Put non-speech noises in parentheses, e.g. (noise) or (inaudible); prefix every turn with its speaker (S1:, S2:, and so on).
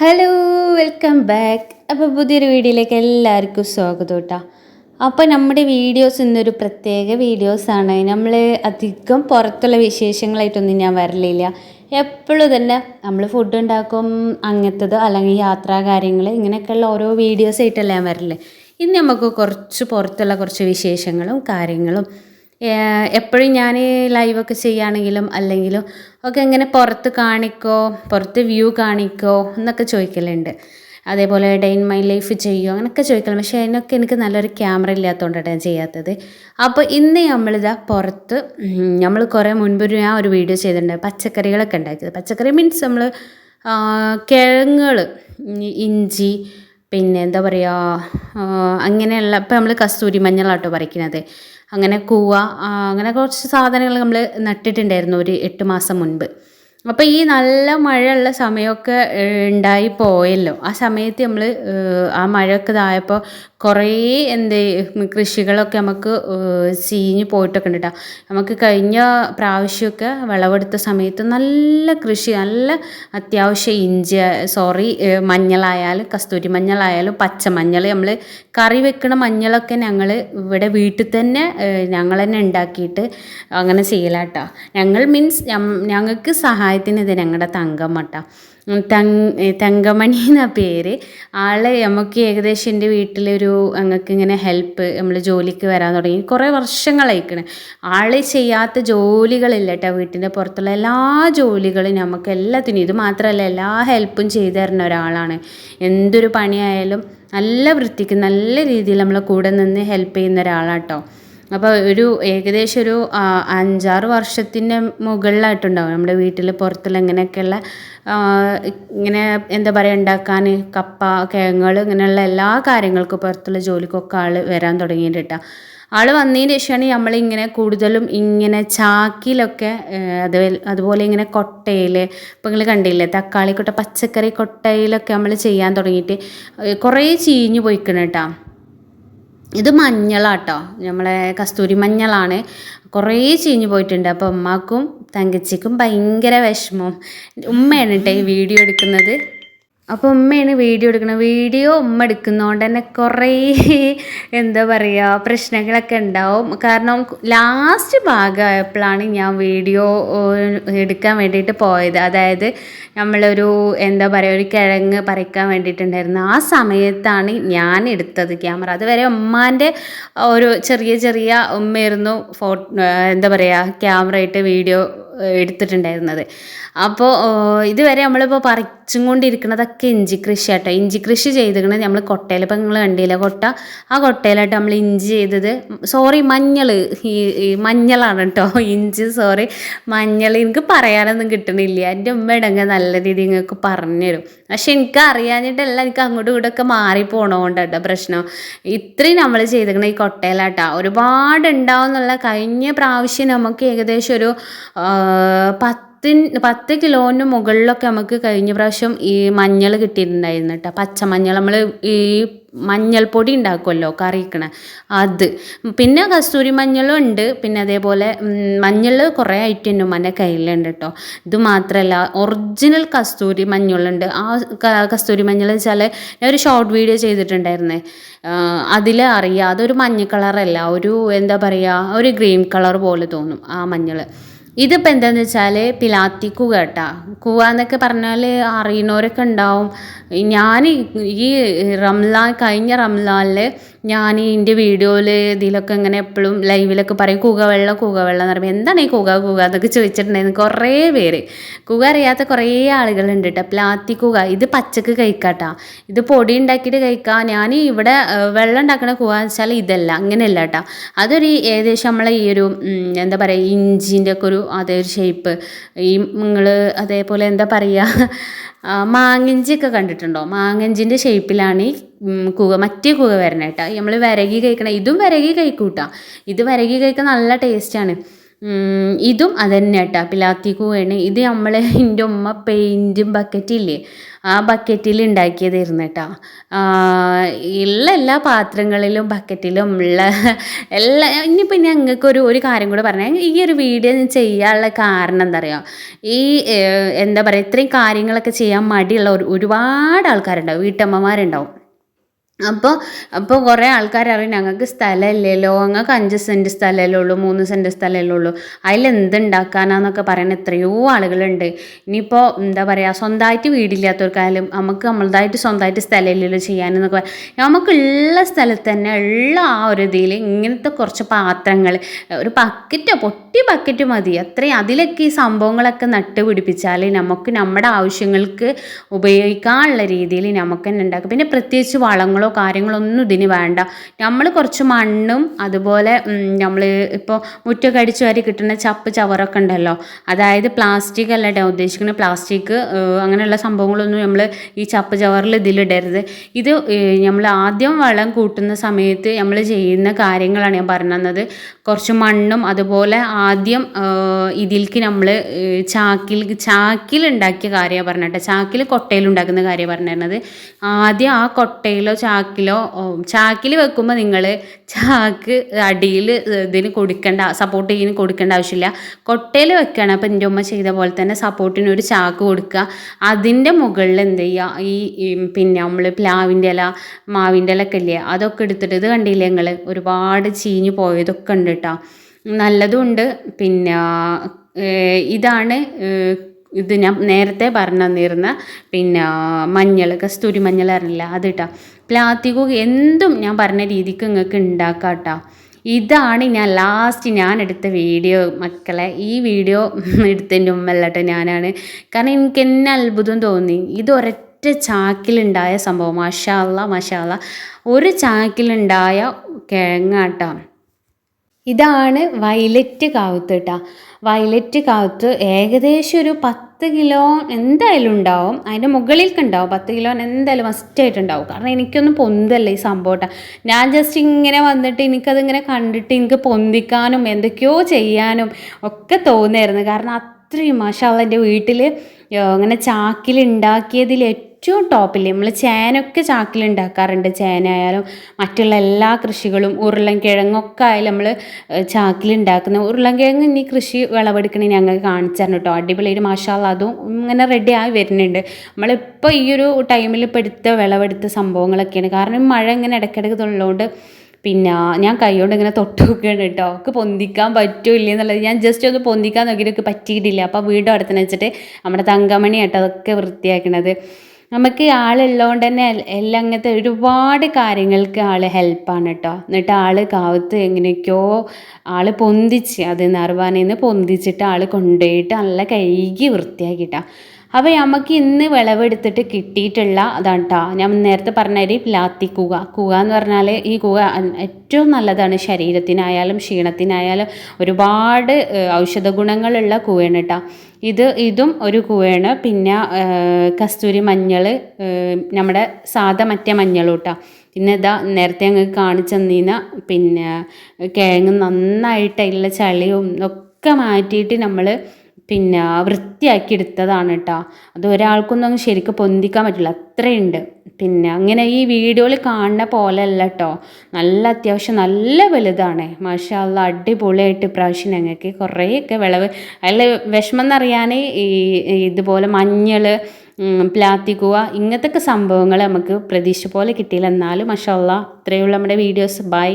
S1: Hello welcome back അപ്പോൾ പുതിയൊരു വീഡിയോയിലേക്ക് എല്ലാവർക്കും സ്വാഗതം കേട്ടോ അപ്പോൾ നമ്മുടെ വീഡിയോസ് ഇന്നൊരു പ്രത്യേക വീഡിയോസാണ് നമ്മൾ അധികം പുറത്തുള്ള വിശേഷങ്ങളായിട്ടൊന്നും ഞാൻ വരലില്ല. എപ്പോഴും തന്നെ നമ്മൾ ഫുഡ് ഉണ്ടാക്കും അങ്ങനത്തത് അല്ലെങ്കിൽ യാത്രാ കാര്യങ്ങൾ ഇങ്ങനെയൊക്കെയുള്ള ഓരോ വീഡിയോസ് ആയിട്ടല്ല ഞാൻ വരൽ. ഇന്ന് നമുക്ക് കുറച്ച് പുറത്തുള്ള കുറച്ച് വിശേഷങ്ങളും കാര്യങ്ങളും എപ്പോഴും ഞാൻ ലൈവൊക്കെ ചെയ്യുകയാണെങ്കിലും അല്ലെങ്കിലും ഒക്കെ ഇങ്ങനെ പുറത്ത് കാണിക്കോ പുറത്ത് വ്യൂ കാണിക്കോ എന്നൊക്കെ ചോദിക്കലുണ്ട്. അതേപോലെ ഡേ ഇൻ മൈ ലൈഫ് ചെയ്യുമോ അങ്ങനെയൊക്കെ ചോദിക്കണം പക്ഷേ അതിനൊക്കെ എനിക്ക് നല്ലൊരു ക്യാമറ ഇല്ലാത്തതുകൊണ്ടാണ് ഞാൻ ചെയ്യാത്തത്. അപ്പോൾ ഇന്ന് നമ്മളിതാ പുറത്ത് നമ്മൾ കുറേ മുൻപ് ഞാൻ ഒരു വീഡിയോ ചെയ്തിട്ടുണ്ട്. പച്ചക്കറികളൊക്കെ ഉണ്ടാക്കിയത്. പച്ചക്കറി മീൻസ് നമ്മൾ കിഴങ്ങുകൾ ഇഞ്ചി പിന്നെ എന്താ പറയുക അങ്ങനെയുള്ള ഇപ്പം നമ്മൾ കസ്തൂരി മഞ്ഞളാട്ടോ പറിക്കുന്നത് അങ്ങനെ കൂവ അങ്ങനെ കുറച്ച് സാധനങ്ങൾ നമ്മൾ നട്ടിട്ടുണ്ടായിരുന്നു ഒരു എട്ട് മാസം മുൻപ്. അപ്പോൾ ഈ നല്ല മഴയുള്ള സമയമൊക്കെ ഉണ്ടായി പോയല്ലോ. ആ സമയത്ത് നമ്മൾ ആ മഴയൊക്കെ ഇതായപ്പോൾ കുറേ എന്ത് കൃഷികളൊക്കെ നമുക്ക് ചീഞ്ഞ് പോയിട്ടൊക്കെ ഉണ്ട് കേട്ടോ നമുക്ക് കഴിഞ്ഞ പ്രാവശ്യമൊക്കെ വിളവെടുത്ത സമയത്ത് നല്ല കൃഷി നല്ല അത്യാവശ്യം ഇഞ്ചി സോറി മഞ്ഞളായാലും കസ്തൂരി മഞ്ഞളായാലും പച്ചമഞ്ഞൾ നമ്മൾ കറി വെക്കണ മഞ്ഞളൊക്കെ ഞങ്ങൾ ഇവിടെ വീട്ടിൽ തന്നെ ഞങ്ങൾ തന്നെ ഉണ്ടാക്കിയിട്ട് അങ്ങനെ ചെയ്യലാട്ടോ ഞങ്ങൾ മീൻസ് ഞങ്ങൾക്ക് സഹായത്തിന് ഇത് ഞങ്ങളുടെ തങ്കമ്മട്ട തങ് തങ്കമണി എന്ന പേര്. ആൾ നമുക്ക് ഏകദേശം എന്റെ വീട്ടിലൊരു ഞങ്ങൾക്ക് ഇങ്ങനെ ഹെൽപ്പ് നമ്മൾ ജോലിക്ക് വരാൻ തുടങ്ങി. കുറേ വർഷങ്ങളായിക്കണ് ആൾ ചെയ്യാത്ത ജോലികളില്ല കേട്ടോ വീട്ടിന്റെ പുറത്തുള്ള എല്ലാ ജോലികളും നമുക്ക് എല്ലാത്തിനും. ഇത് മാത്രമല്ല എല്ലാ ഹെൽപ്പും ചെയ്തു തരുന്ന ഒരാളാണ്. എന്തൊരു പണിയായാലും നല്ല വൃത്തിക്ക് നല്ല രീതിയിൽ നമ്മളെ കൂടെ നിന്ന് ഹെൽപ്പ് ചെയ്യുന്ന ഒരാളാട്ടോ. അപ്പോൾ ഒരു ഏകദേശം ഒരു അഞ്ചാറ് വർഷത്തിന്റെ മുകളിലായിട്ടുണ്ടാവും നമ്മുടെ വീട്ടിൽ പുറത്തുള്ള ഇങ്ങനെയൊക്കെയുള്ള ഇങ്ങനെ എന്താ പറയുക ഉണ്ടാക്കാൻ കപ്പ കിഴങ്ങൾ ഇങ്ങനെയുള്ള എല്ലാ കാര്യങ്ങൾക്കും പുറത്തുള്ള ജോലിക്കൊക്കെ ആൾ വരാൻ തുടങ്ങിയിട്ട്. ആൾ വന്നതിന് ശേഷമാണ് നമ്മളിങ്ങനെ കൂടുതലും ഇങ്ങനെ ചാക്കിലൊക്കെ അത് അതുപോലെ ഇങ്ങനെ കൊട്ടയിൽ ഇപ്പം നിങ്ങൾ കണ്ടില്ലേ തക്കാളി കൊട്ട പച്ചക്കറി കൊട്ടയിലൊക്കെ നമ്മൾ ചെയ്യാൻ തുടങ്ങിയിട്ട് കുറേ ചീഞ്ഞു പോയിക്കണം കേട്ടോ. ഇത് മഞ്ഞളാട്ടോ. നമ്മളെ കസ്തൂരി മഞ്ഞളാണ്. കുറേ ചീഞ്ഞു പോയിട്ടുണ്ട്. അപ്പോൾ ഉമ്മാക്കും തങ്കച്ചിക്കും ഭയങ്കര വിഷമം. ഉമ്മയാണ് കേട്ടോ ഈ വീഡിയോ എടുക്കുന്നത്. അപ്പോൾ ഉമ്മയാണ് വീഡിയോ എടുക്കുന്നത് വീഡിയോ ഉമ്മ എടുക്കുന്നതുകൊണ്ട് തന്നെ കുറേ (laughs) എന്താ പറയുക പ്രശ്നങ്ങളൊക്കെ ഉണ്ടാവും. കാരണം ലാസ്റ്റ് ഭാഗമായപ്പോഴാണ് ഞാൻ വീഡിയോ എടുക്കാൻ വേണ്ടിയിട്ട് പോയത്. അതായത് നമ്മളൊരു എന്താ പറയുക ഒരു കിഴങ്ങ് പറിക്കാൻ വേണ്ടിയിട്ടുണ്ടായിരുന്നു. ആ സമയത്താണ് ഞാൻ എടുത്തത് ക്യാമറ. അതുവരെ ഉമ്മാന്റെ ഒരു ചെറിയ ചെറിയ ഉമ്മയായിരുന്നു ഫോ എന്താ പറയുക ക്യാമറ ഇട്ട് വീഡിയോ എടുത്തിട്ടുണ്ടായിരുന്നത്. അപ്പോൾ ഇതുവരെ നമ്മളിപ്പോൾ പറിച്ചും കൊണ്ടിരിക്കുന്നതൊക്കെ ഇഞ്ചി കൃഷി ആട്ടോ ഇഞ്ചി കൃഷി ചെയ്തിരിക്കുന്നത് നമ്മൾ കൊട്ടയിൽ ഇപ്പം നിങ്ങൾ കണ്ടില്ല കൊട്ട? ആ കൊട്ടയിലായിട്ട് നമ്മൾ ഇഞ്ചി ചെയ്തത്. സോറി മഞ്ഞൾ ഈ മഞ്ഞളാണ് കേട്ടോ ഇഞ്ചി സോറി മഞ്ഞൾ എനിക്ക് പറയാനൊന്നും കിട്ടണില്ല. എന്റെ ഉമ്മ ഇടങ്ങ നല്ല രീതിയിൽ നിങ്ങൾക്ക് പറഞ്ഞുതരും. പക്ഷെ എനിക്ക് അറിയാഞ്ഞിട്ടല്ല എനിക്ക് അങ്ങോട്ടും ഇങ്ങോട്ടൊക്കെ മാറി പോണതുകൊണ്ടാട്ടോ പ്രശ്നം. ഇത്രയും നമ്മൾ ചെയ്തിരിക്കണ ഈ കൊട്ടയിലാട്ടാ. ഒരുപാട് ഉണ്ടാവും എന്നുള്ള കഴിഞ്ഞ പ്രാവശ്യം നമുക്ക് ഏകദേശം ഒരു പത്തിൻ പത്ത് കിലോന് മുകളിലൊക്കെ നമുക്ക് കഴിഞ്ഞ പ്രാവശ്യം ഈ മഞ്ഞൾ കിട്ടിയിട്ടുണ്ടായിരുന്നു കേട്ടോ. പച്ചമഞ്ഞൾ നമ്മൾ ഈ മഞ്ഞൾപ്പൊടി ഉണ്ടാക്കുമല്ലോ കറിക്കണ അത്. പിന്നെ കസ്തൂരി മഞ്ഞളും ഉണ്ട്. പിന്നെ അതേപോലെ മഞ്ഞൾ കുറേ ഐറ്റം ഉണ്ട് മന്റെ കയ്യിലുണ്ട് കേട്ടോ. ഇത് മാത്രമല്ല ഒറിജിനൽ കസ്തൂരി മഞ്ഞളുണ്ട്. ആ കസ്തൂരി മഞ്ഞൾ വെച്ചാൽ ഞാൻ ഒരു ഷോർട്ട് വീഡിയോ ചെയ്തിട്ടുണ്ടായിരുന്നേ. അതിൽ അറിയാം. അതൊരു മഞ്ഞ കളറല്ല ഒരു എന്താ പറയുക ഒരു ഗ്രീൻ കളർ പോലെ തോന്നും ആ മഞ്ഞൾ ഇതിപ്പോൾ എന്താണെന്ന് വെച്ചാൽ പിലാത്തി കൂവ കേട്ടാ. കൂവ എന്നൊക്കെ പറഞ്ഞാൽ അറിയുന്നവരൊക്കെ ഉണ്ടാവും. ഞാൻ ഈ റംലാൻ കഴിഞ്ഞ റംലാനിൽ ഞാൻ എന്റെ വീഡിയോയിൽ ഇതിലൊക്കെ ഇങ്ങനെ എപ്പോഴും ലൈവിലൊക്കെ പറയും കൂക വെള്ളം കൂക വെള്ളം എന്ന് പറയുമ്പോൾ എന്താണ് ഈ കൂക കൂക? എന്നൊക്കെ ചോദിച്ചിട്ടുണ്ടായിരുന്നു കുറേ പേര്. കൂക അറിയാത്ത കുറേ ആളുകളുണ്ട് കേട്ടോ. പ്ലാത്തി കൂക ഇത് പച്ചക്ക് കഴിക്കാട്ടാ. ഇത് പൊടി ഉണ്ടാക്കിയിട്ട് കഴിക്കാം. ഞാൻ ഇവിടെ വെള്ളം ഉണ്ടാക്കുന്ന കൂക എന്ന് വെച്ചാൽ ഇതല്ല അങ്ങനെയല്ല കേട്ടോ. അതൊരു ഏകദേശം നമ്മളെ ഈ ഒരു എന്താ പറയുക ഇഞ്ചിന്റെ ഒക്കെ ഒരു അതേ ഒരു ഷേപ്പ് ഈ നിങ്ങൾ അതേപോലെ എന്താ പറയുക മാങ്ങിഞ്ചിയൊക്കെ കണ്ടിട്ടുണ്ടോ? മാങ്ങഞ്ചിന്റെ ഷേപ്പിലാണ് ഈ കൂക മറ്റേ കൂക വരണം കേട്ടോ നമ്മൾ വിരകി കഴിക്കണം ഇതും വിരകി കഴിക്കൂട്ടാ. ഇത് വിരകി കഴിക്കാൻ നല്ല ടേസ്റ്റാണ് ഇതും അത് തന്നെ കേട്ടോ പിലാത്തി കൂവയാണ് ഇത് നമ്മൾ എന്റെ (laughs) ഉമ്മ പെയിന്റും ബക്കറ്റില്ലേ ആ ബക്കറ്റിൽ ഉണ്ടാക്കിയതായിരുന്നു കേട്ടോ ഉള്ള എല്ലാ പാത്രങ്ങളിലും ബക്കറ്റിലും ഉള്ള (laughs) എല്ലാ ഇനിയിപ്പോൾ ഞങ്ങൾക്കൊരു ഒരു ഒരു കാര്യം കൂടെ പറഞ്ഞാൽ ഈ ഒരു വീഡിയോ ചെയ്യാനുള്ള കാരണം എന്താ പറയുക ഈ എന്താ പറയുക ഇത്രയും കാര്യങ്ങളൊക്കെ ചെയ്യാൻ മടിയുള്ള ഒരുപാട് ആൾക്കാരുണ്ടാവും വീട്ടമ്മമാരുണ്ടാവും. അപ്പോൾ അപ്പോൾ കുറേ ആൾക്കാർ അറിയും ഞങ്ങൾക്ക് സ്ഥലമില്ലല്ലോ. ഞങ്ങൾക്ക് അഞ്ച് സെന്റ് സ്ഥലമല്ലേ ഉള്ളൂ മൂന്ന് സെന്റ് സ്ഥലമല്ലേ ഉള്ളൂ. അതിൽ എന്തുണ്ടാക്കാനാന്നൊക്കെ പറയുന്ന എത്രയോ ആളുകളുണ്ട്. ഇനിയിപ്പോൾ എന്താ പറയുക സ്വന്തമായിട്ട് വീടില്ലാത്തവർക്കായാലും നമുക്ക് നമ്മളതായിട്ട് സ്വന്തമായിട്ട് സ്ഥലമില്ലല്ലോ ചെയ്യാനെന്നൊക്കെ പറയാം നമുക്കുള്ള സ്ഥലത്ത് തന്നെ ഉള്ള ആ ഒരു ഇതിൽ ഇങ്ങനത്തെ കുറച്ച് പാത്രങ്ങൾ ഒരു ബക്കറ്റോ പൊട്ടി ബക്കറ്റ് മതി. അത്രയും അതിലൊക്കെ ഈ സംഭവങ്ങളൊക്കെ നട്ട് പിടിപ്പിച്ചാൽ നമുക്ക് നമ്മുടെ ആവശ്യങ്ങൾക്ക് ഉപയോഗിക്കാനുള്ള രീതിയിൽ നമുക്ക് തന്നെ ഉണ്ടാക്കാം. പിന്നെ പ്രത്യേകിച്ച് വളങ്ങളോ കാര്യങ്ങളോ ഒന്നും ഇതിന് വേണ്ട. നമ്മൾ കുറച്ച് മണ്ണും അതുപോലെ നമ്മൾ ഇപ്പോൾ മുറ്റൊക്കെ അടിച്ചു വാരി കിട്ടുന്ന ചപ്പ് ചവറൊക്കെ ഉണ്ടല്ലോ. അതായത് പ്ലാസ്റ്റിക് അല്ല ഞാൻ ഉദ്ദേശിക്കുന്നത്. പ്ലാസ്റ്റിക് അങ്ങനെയുള്ള സംഭവങ്ങളൊന്നും നമ്മൾ ഈ ചപ്പ് ചവറിൽ ഇതിലിടരുത്. ഇത് നമ്മൾ ആദ്യം വളം കൂട്ടുന്ന സമയത്ത് നമ്മൾ ചെയ്യുന്ന കാര്യങ്ങളാണ് ഞാൻ പറഞ്ഞത് കുറച്ച് മണ്ണും അതുപോലെ ആദ്യം ഇതിലേക്ക് നമ്മൾ ചാക്കിൽ ചാക്കിൽ ഉണ്ടാക്കിയ കാര്യമാണ് പറഞ്ഞിട്ട് ചാക്കിൽ കൊട്ടയിൽ ഉണ്ടാക്കുന്ന കാര്യം പറഞ്ഞിരുന്നത്. ആദ്യം ആ കൊട്ടയിലോ ചാക്കിലോ ചാക്കിൽ വെക്കുമ്പോൾ നിങ്ങൾ ചാക്ക് അടിയിൽ ഇതിന് കൊടുക്കേണ്ട സപ്പോർട്ട് ചെയ്യുന്ന കൊടുക്കേണ്ട ആവശ്യമില്ല. കൊട്ടയിൽ വെക്കുകയാണ് അപ്പോൾ എന്റെ ഉമ്മ ചെയ്ത പോലെ തന്നെ സപ്പോർട്ടിന് ഒരു ചാക്ക് കൊടുക്കുക. അതിന്റെ മുകളിൽ എന്ത് ചെയ്യുക? ഈ പിന്നെ നമ്മൾ പ്ലാവിന്റെ ഇല മാവിന്റെ ഇല ഒക്കെ ഇല്ലേ? അതൊക്കെ എടുത്തിട്ട് ഇത് കണ്ടില്ലേ നിങ്ങൾ ഒരുപാട് ചീഞ്ഞ് പോയതൊക്കെ ഉണ്ട് കേട്ടോ. നല്ലതും ഉണ്ട് പിന്നെ ഇതാണ് ഇത് ഞാൻ നേരത്തെ പറഞ്ഞു തന്നിരുന്ന പിന്നെ മഞ്ഞൾ കസ്തൂരി മഞ്ഞൾ അറിയില്ല അത് കേട്ടോ പ്ലാത്തികു എന്തും ഞാൻ പറഞ്ഞ രീതിക്ക് നിങ്ങൾക്ക് ഉണ്ടാക്കാം കേട്ടോ ഇതാണ് ഞാൻ ലാസ്റ്റ് ഞാൻ എടുത്ത വീഡിയോ മക്കളെ. ഈ വീഡിയോ (laughs) എടുത്തതിന്റെ ഉമ്മല്ലട്ടെ ഞാനാണ്. കാരണം എനിക്ക് എന്നെ അത്ഭുതം തോന്നി. ഇതൊരൊറ്റ ചാക്കിലുണ്ടായ സംഭവം. മഷാല്ല മഷാല്ല ഒരു ചാക്കിലുണ്ടായ കിഴങ്ങാട്ടോ. ഇതാണ് വയലറ്റ് കാവുത്ത് കേട്ടോ വയലറ്റ് കാവുത്ത് ഏകദേശം ഒരു പത്ത് കിലോ എന്തായാലും ഉണ്ടാവും. അതിന്റെ മുകളിലേക്ക് ഉണ്ടാവും പത്ത് കിലോ എന്തായാലും മസ്റ്റായിട്ടുണ്ടാവും കാരണം എനിക്കൊന്നും പൊന്തല്ല ഈ സംഭവം ഞാൻ ജസ്റ്റ് ഇങ്ങനെ വന്നിട്ട് എനിക്കതിങ്ങനെ കണ്ടിട്ട് എനിക്ക് പൊന്തിക്കാനും എന്തൊക്കെയോ ചെയ്യാനും ഒക്കെ തോന്നിയായിരുന്നു കാരണം അത്രയും മാഷാള്ള എന്റെ വീട്ടിൽ അങ്ങനെ ചാക്കിൽ ഉണ്ടാക്കിയതിൽ ഏറ്റവും ടോപ്പിൽ നമ്മൾ ചേനയൊക്കെ ചാക്കിൽ ഉണ്ടാക്കാറുണ്ട് ചേന ആയാലും മറ്റുള്ള എല്ലാ കൃഷികളും ഉരുളൻ കിഴങ്ങൊക്കെ ആയാലും നമ്മൾ ചാക്കിൽ ഉണ്ടാക്കുന്ന ഉരുളൻ കിഴങ്ങ് ഇനി കൃഷി വിളവെടുക്കണേ ഞങ്ങൾ കാണിച്ചു തരണം കേട്ടോ അടിപൊളിയായിട്ട് മാഷാല്ല അതും ഇങ്ങനെ റെഡി ആയി വരുന്നുണ്ട്. നമ്മളിപ്പോൾ ഈ ഒരു ടൈമിൽ പെടുത്ത വിളവെടുത്ത സംഭവങ്ങളൊക്കെയാണ്. കാരണം മഴ ഇങ്ങനെ ഇടയ്ക്കിടയ്ക്ക് തുള്ളതുകൊണ്ട് പിന്നെ ഞാൻ കൈകൊണ്ട് ഇങ്ങനെ തൊട്ട് നോക്കുകയാണ് കേട്ടോ അവർക്ക് പൊന്തിക്കാൻ പറ്റില്ല എന്നുള്ളത് ഞാൻ ജസ്റ്റ് ഒന്ന് പൊന്തിക്കാൻ നോക്കിയിട്ട് പറ്റിയിട്ടില്ല. അപ്പോൾ വീണ്ടും അടുത്തുനിന്ന് വെച്ചിട്ട് നമ്മുടെ തങ്കമണി കേട്ടോ അതൊക്കെ വൃത്തിയാക്കണത്. നമുക്ക് ആളുള്ളതുകൊണ്ട് തന്നെ എല്ലാം അങ്ങനത്തെ ഒരുപാട് കാര്യങ്ങൾക്ക് ആൾ ഹെൽപ്പാണ് കേട്ടോ എന്നിട്ട് ആൾ കാവത്ത് എങ്ങനെയൊക്കെയോ ആൾ പൊന്തിച്ച് അത് നർവാനയിൽ നിന്ന് പൊന്തിച്ചിട്ട് ആൾ കൊണ്ടുപോയിട്ട് നല്ല കഴുകി വൃത്തിയാക്കിയിട്ടാ. അപ്പോൾ നമുക്ക് ഇന്ന് വിളവെടുത്തിട്ട് കിട്ടിയിട്ടുള്ള അതാണ് കേട്ടോ ഞാൻ നേരത്തെ പറഞ്ഞൊരു ലാത്തി കൂക. കൂക എന്ന് പറഞ്ഞാൽ ഈ കൂക ഏറ്റവും നല്ലതാണ് ശരീരത്തിനായാലും ക്ഷീണത്തിനായാലും ഒരുപാട് ഔഷധ ഗുണങ്ങളുള്ള കൂവയാണ് കേട്ടോ ഇത് ഇതും ഒരു കൂവയാണ് പിന്നെ കസ്തൂരി മഞ്ഞൾ നമ്മുടെ സാധാ മറ്റേ മഞ്ഞൾ കേട്ടോ പിന്നെ ഇതാ നേരത്തെ അങ്ങ് കാണിച്ചു തന്നീന പിന്നെ കിഴങ്ങ് നന്നായിട്ട് ചളിയും ഒക്കെ മാറ്റിയിട്ട് നമ്മൾ പിന്നെ വൃത്തിയാക്കി എടുത്തതാണ് കേട്ടോ അത് ഒരാൾക്കൊന്നും ശരിക്കും പൊന്തിക്കാൻ പറ്റില്ല. അത്രയുണ്ട്. പിന്നെ അങ്ങനെ ഈ വീഡിയോയിൽ കാണുന്ന പോലെ അല്ല കേട്ടോ നല്ല അത്യാവശ്യം നല്ല വലുതാണ്. മാഷാല്ല അടിപൊളിയായിട്ട് ഇപ്രാവശ്യം ഞങ്ങൾക്ക് കുറേയൊക്കെ വിളവ്. അതിൽ വിഷമം എന്നറിയാൻ ഈ ഇതുപോലെ മഞ്ഞൾ പ്ലാത്തിക്കുക ഇങ്ങനത്തെ സംഭവങ്ങൾ നമുക്ക് പ്രതീക്ഷ പോലെ കിട്ടിയില്ല. എന്നാലും മഷാല്ല ഇത്രയുള്ള നമ്മുടെ വീഡിയോസ്. ബൈ.